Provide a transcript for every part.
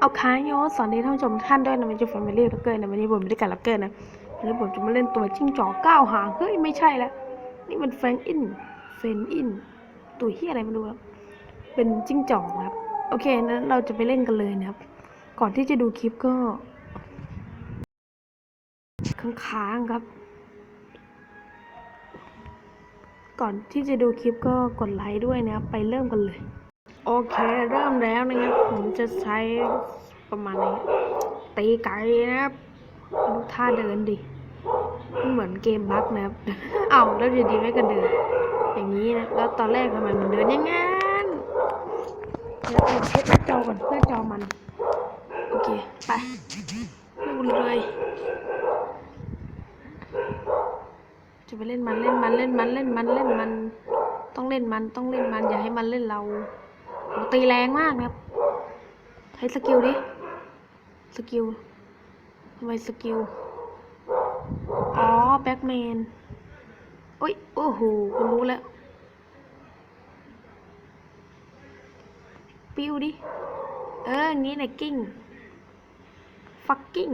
เอาค้ายโยสวัสดีท่านผู้ชมท่านด้วยนะมันจะแฟมิลี่ล็อกเกอร์นะวันนี้ผมไม่ได้กับล็อกเกอร์นะวันนี้ผมจะมาเล่นตัวจิ้งจอกก้าวหางเฮ้ยไม่ใช่ล้วนี่มันแฟงอินเฟนอินตัวเฮียอะไรม่รู้ครับเป็นจิ้งจอกครับ โอเคนั้นเราจะไปเล่นกันเลยนะครับ ก่อนที่จะดูคลิปก็ค้างๆครับ ก่อนที่จะดูคลิปก็กดไลค์ด้วยนะครับไปเริ่มกันเลย โอเคเริ่มแล้วนะครับ ผมจะใช้ประมาณนี้ ตีไก่นะครับดูท่าเดินดิ เหมือนเกมบักนะครับ เอาแล้วอยู่ดีไม่ก็เดิน อย่างนี้นะ แล้วตอนแรกทำไมมันเดินย่างงั้นเดี๋ยวเช็ดหน้าจอก่อนหน้าจอมัน โอเค ไปดูเลยจะไปเล่นมันเล่นมันเล่นมันเล่นมันเล่นมัน ต้องเล่นมันต้องเล่นมันอย่าให้มันเล่นเรา ตีแรงมากนะครับ ใช้สกิลดิ สกิลทำไมสกิล อ๋อ แบ็กแมนโอ้ย โอ้โหคุณรู้แล้ว ปิ้วดิ เอออย่างนี้แหละกิ้ง ฟักกิ้ง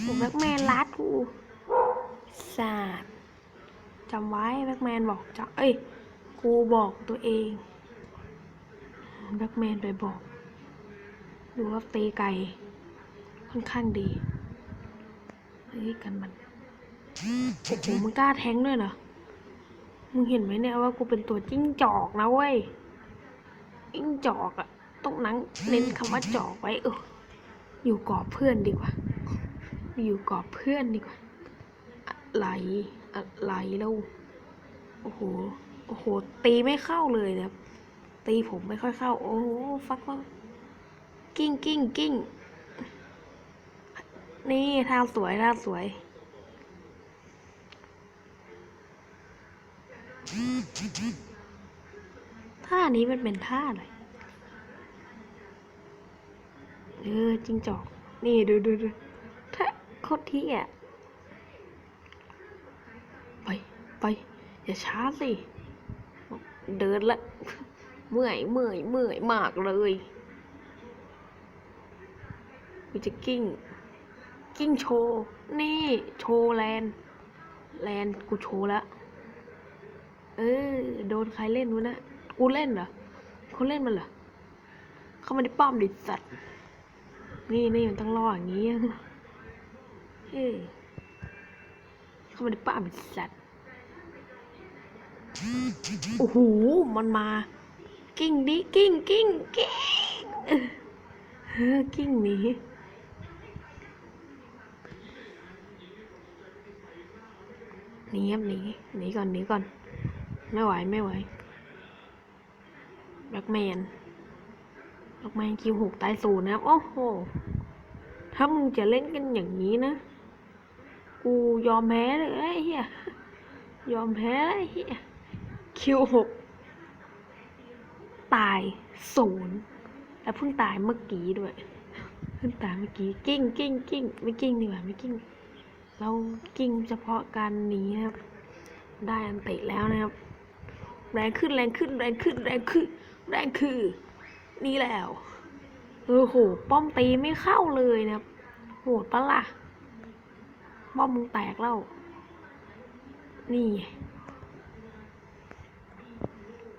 โอ้แบ็กแมนลัดกูสาดจำไว้แบ็กแมนบอกจะเอ้ย กูบอกตัวเองแบ็กแมนไปบอก ดูว่าตีไก่ค่อนข้างดีเฮ้ยกันมันโอ้โหมึงกล้าแทงด้วยเหรอ มึงเห็นไหมเนี่ยว่ากูเป็นตัวจิ้งจอกนะเว้ย จิ้งจอกอะต้องนั่งเน้นคำว่าจอกไว้เอออยู่กอบเพื่อนดีกว่า อยู่กอบเพื่อนดีกว่า อะไร อะไรแล้ว โอ้โห โอ้โห ตีไม่เข้าเลยนะตีผมไม่ค่อยเข้า โอ้โหฟักฟักกิ้งกิ้งกิ้ง นี่ท่าสวยท่าสวย ท่านี้มันเป็นท่าอะไรเออจิงจอก นี่ดูดูดูถ้าโคตรที่อะ ไป ไป อย่าช้าสิ เดินละ เมื่อยเมื่อยเมื่อยมากเลยกูจะกิ้ง กิ้งโชว์ นี่ โชว์แลน แลนกูโชว์ล้วเออ โดนใครเล่นวะนะ กูเล่นเหรอเขาเล่นมันเหรอ เขาไม่ได้ป้อมดิสัตว์ นี่นี่มันต้องรออย่างนี้เฮ้เขาไม่ได้ป้อมดิสัตว์ โอ้โห มันมา กิ้งดิกิ้งกิ้งกิ้งเออกิ้งหนีหนีครับหนีหนีก่อนหนีก่อน ไม่ไหวไม่ไหวแบ็กแมนแบ็กแมนคิวหกตายศูนย์นะครับ โอ้โห ถ้ามึงจะเล่นกันอย่างนี้นะ กูยอมแพ้เลยไอ้เหี้ย ยอมแพ้เลยไอ้เหี้ย คิวหกตายศูนย์แล้วเพิ่งตายเมื่อกี้ด้วยเพิ่งตายเมื่อกี้กิ้งกิ้งกิ้งไม่กิ้งดีกว่าไม่กิ้งเรากิ้งเฉพาะการหนีครับ ได้อันติแล้วนะครับ แรงขึ้นแรงขึ้นแรงขึ้นแรงขึ้นแรงคือ นี่แล้วโอ้โหป้อมตีไม่เข้าเลยนะครับโหดปะล่ะป้อมมึงแตกแล้วนี่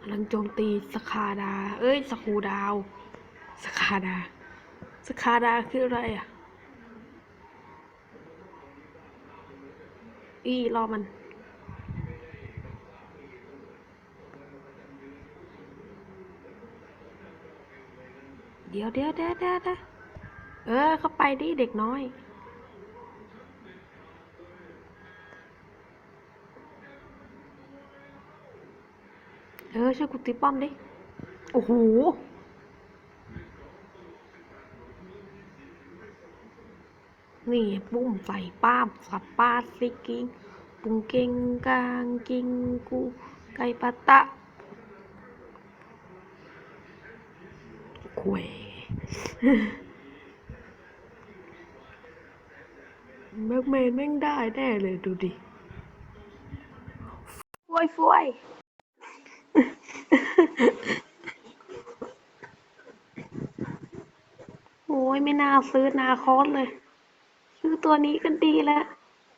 ำลังโจมตีสคาดา เอ้ยสคูดาว สคาดา สคาดาคืออะไรอะ อีรอมัน เดี๋ยวเดี๋ยวเดี๋ยวเดี๋ยวเดี๋ยวเออ เข้าไปดิเด็กน้อย เออช่วยกูตีป้อมดิ โอ้โห นี่ปุ้มใส่ป้ามสับป้าสิกิง ปุงเก่งกางกิงกูไก่ปะตะควยแบ็กแมนแม่งได้แน่เลยดูดิฟวยฟวย ยไม่น่าซื้อนาคอสเลย ซื้อตัวนี้ก็ดีแล้ว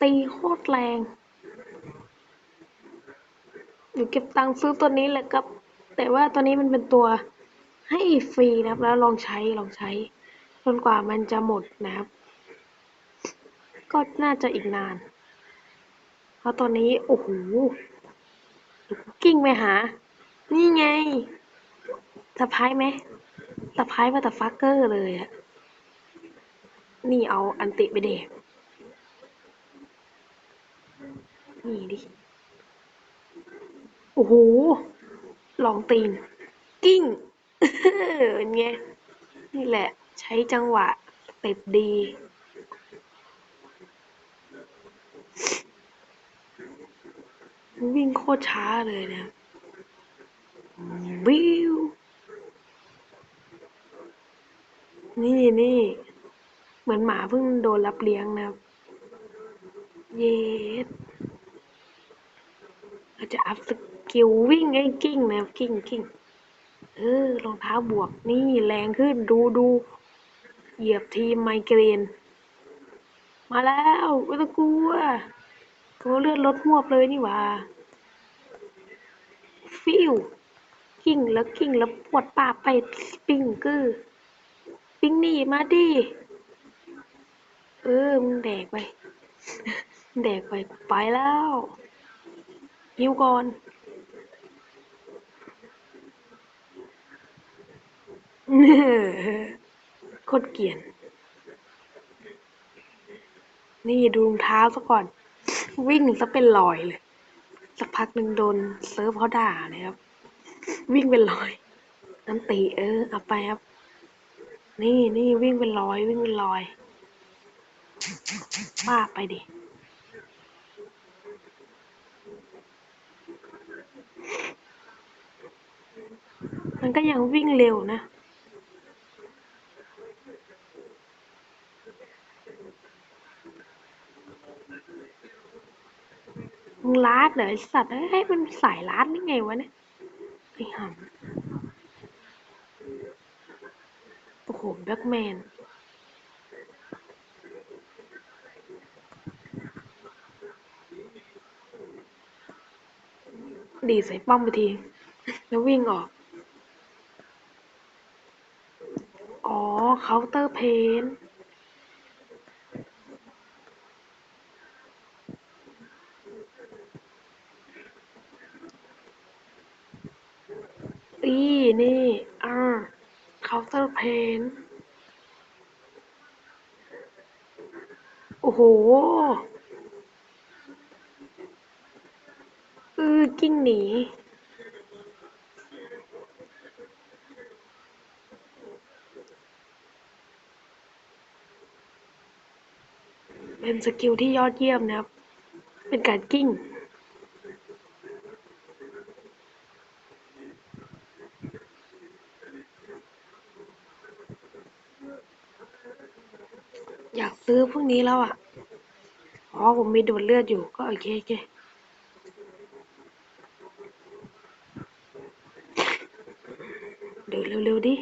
ตีโคตรแรงอยู่เก็บตังค์ซื้อตัวนี้แหละครับ แต่ว่าตัวนี้มันเป็นตัวให้ฟรีนะครับ แล้วลองใช้ลองใช้จนกว่ามันจะหมดนะครับ ก็น่าจะอีกนาน เพราะตัวนี้ โอ้โหกูกิ้งไปหา นี่ไงสะพายไหมสะพายมาแต่ฟักเกอร์เลยอะ นี่เอาอันติไปเดกนี่ดิ โอ้โห ลองตีน กิ้งเป็นไง นี่แหละ ใช้จังหวะเต็ดดี วิ่งโคตรช้าเลยนะ วิว นี่นี่ เหมือนหมาเพิ่งโดนรับเลี้ยงนะครับ เย็ดเราจะอัพสกิลวิ่งไอ้กิ้งนะครับกิ้งกิ้งเออรองเท้าบวกนี่แรงขึ้นดูดูเหยียบทีมไมเกรน มาแล้วไม่ต้องกลัวตัวเลือดลดหวเลยนี่หว่าฟิวกิ้งแล้วกิ้งแล้วปวดปากไปปิ้งกือปิ้งหนี่มาดิ เออมึงแดกไปแดกไปไปแล้วหิวก่อนโคตรเกลียน นี่ดูรองเท้าซะก่อน วิ่งซะเป็นรอยเลย สักพักหนึ่งโดนเซิร์ฟเขาด่าเลยครับ วิ่งเป็นรอย น้ำตีเออ เอาไปครับ นี่นี่วิ่งเป็นรอย วิ่งเป็นรอย ป้าไปดิ มันก็ยังวิ่งเร็วนะ มึงลาดเหรอไอสัตว์เอ้ยมันสายลาดได้ไงวะเนี่ยไอ้ห่ำโอ้โหแบ็กแมน ดีใส่ป้อมไปที แล้ววิ่งออก อ๋อเคาน์เตอร์เพนอีนี่อ่าเคาน์เตอร์เพนโอ้โห เออกิ้งหนีเป็นสกิลที่ยอดเยี่ยมนะครับ เป็นการกิ้งอยากซื้อพวกนี้แล้วอะ อ๋อ ผมมีดูดเลือดอยู่ ก็โอเคโอเค เดินเร็วๆดิ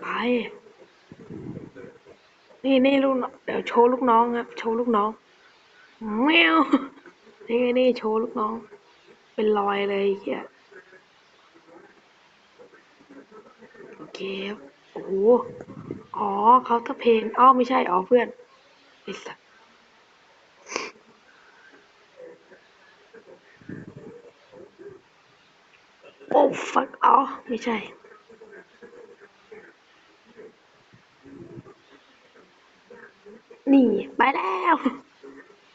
ไป นี่นี่ลูกเดี๋ยวโชว์ลูกน้องครับ โชว์ลูกน้องแมวนี่นี่โชว์ลูกน้อง เป็นรอยเลยเฮียโอเคครับโอ้โหอ๋อเขาตะเพนอ้อไม่ใช่อ๋อเพื่อนไอ้สัสโอ้ฟักอ๋อไม่ใช่ นี่ไปแล้ว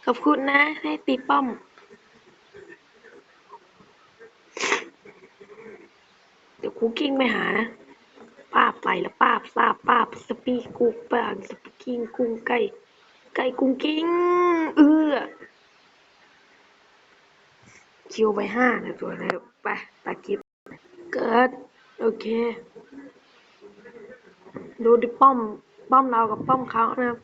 ขอบคุณนะ ให้ตีป้อม เดี๋ยวคุกกิ้งไปหานะป้าไปแล้วป้าซาป้าสปีกุกป้าสปีกิ้งกุ้งไก่ไก่กุ้งกิ้งเอื้อคิวไปห้านะตัวนะไปตากิบเกิด โอเค ดูดิป้อม ป้อมเรากับป้อมเขานะครับ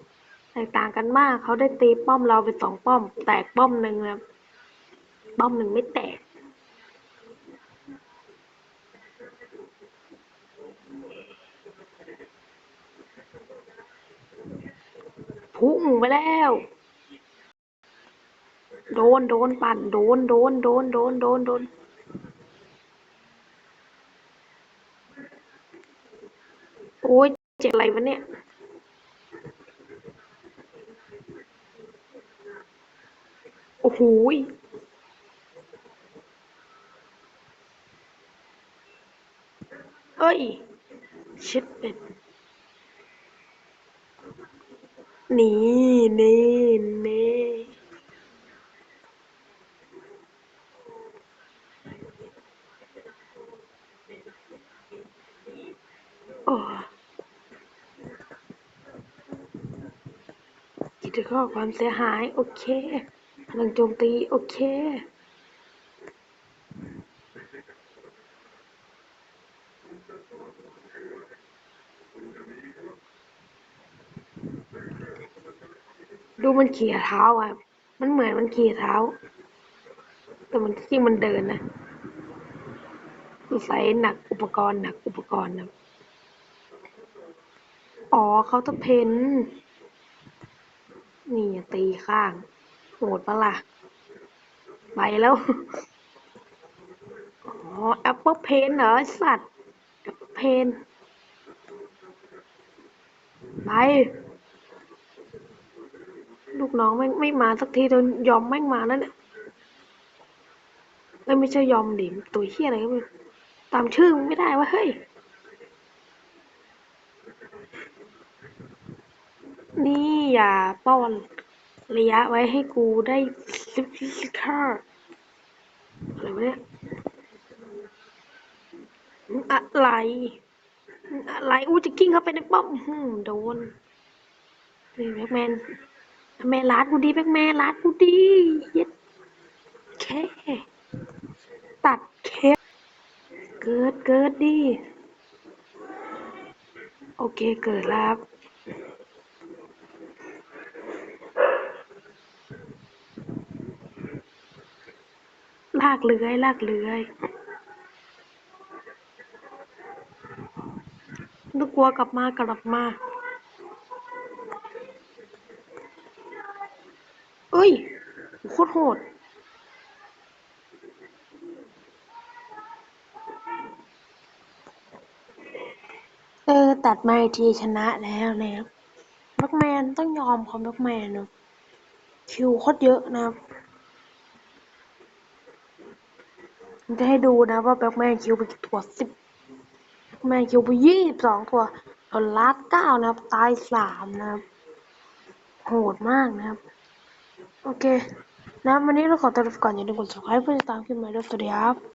แตกต่างกันมาก เขาได้ตีป้อมเราไปสองป้อม แตกป้อมหนึ่งนะป้อมหนึ่งไม่แตก พุ่งไปแล้ว โดนโดนปั่นโดนโดนโดนโดนโดนโดนโอ้ยเจ็บอะไรวะเนี่ย โอ้โหเอ้ย ชิดเป็ดนี่นี่นี่โอ้กิจข้อความเสียหาย โอเค พลังโจมตี โอเค ดูมันขี่เท้าอะ มันเหมือนมันขี่เท้า แต่มันที่มันเดินนะใส่หนักอุปกรณ์หนักอุปกรณ์นะอ๋อเขาจะเพนนี่ตีข้าง โหดปะล่ะ ไปแล้ว อ๋อแอปเปิลเพนเหรอสัตว์แอปเปิลเพนไป ลูกน้องไม่ไม่มาสักทีจนยอมแม่งมาแล้วเนี่ยเอ้ยไม่ใช่ยอมดิตัวเฮียอะไรก็ไม่ตามชื่อไม่ได้วะเฮ้ย นี่อย่าป้อน ระยะไว้ให้กูได้ซิปซิคาร์อะไรวะเนี่ยอะไรอะไรอู้จะกิ้งเข้าไปในป้อมอื้อหืมโดนนี่แบ็กแมนแมนลาดกูดีแบ็กแมนลาดกูดีเย็ดแค่ตัดเคเกิดเกิดดิโอเคเกิดแล้วครับ ลากเลื้อย ลากเลื้อยนึกกลัวกลับมากลับมา เอ้ย โคตรโหด เออ ตัดมาอีกทีชนะแล้วนะครับแบ็กแมนต้องยอมเขาแบ็กแมนเนอะคิวโคตรเยอะนะครับผม จะให้ดูนะว่าแบ็กแมนคิวไปกี่ตัวสิบแบ็กแมนคิวไปยี่สิบสองตัวโดนลัดเก้านะครับ ตายสามนะครับ โหดมากนะครับ โอเค นะวันนี้เราขอตัวลาไปก่อนอย่าลืมกด subscribe เพื่อติดตามคลิปใหม่ด้วยสวัสดีครับ